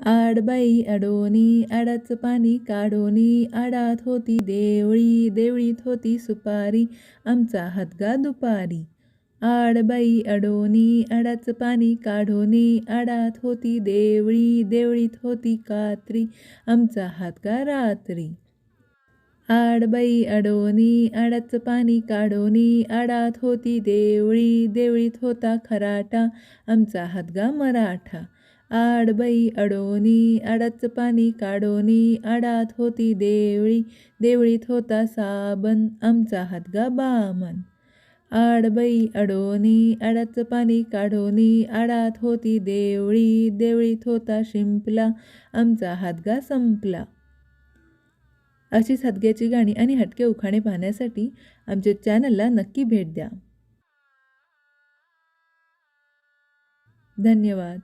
आडबाई अडोनी आडाचं पाणी काढोनी आडात होती देवळी देवळीत होती सुपारी आमचा हातगा दुपारी. आडबाई अडोनी आडाचं पाणी काढोनी आडात होती देवळी देवळीत होती कात्री आमचा हातगा रात्री. आडबाई अडोनी आडाचं पाणी काढोनी आडात होती देवळी देवळीत होता खराटा आमचा हातगा मराठा. आडबाई अडोनी आडाचं पाणी काढोनी आडात होती देवळी देवळीत होता साबण आमचा हातगा बामन आडबई अडोनी आडाचं पाणी काढोनी आडात होती देवळी देवळीत होता शिंपला आमचा हातगा संपला. अशीच हातग्याची गाणी आणि हटके उखाणे पाहण्यासाठी आमच्या चॅनलला नक्की भेट द्या. धन्यवाद.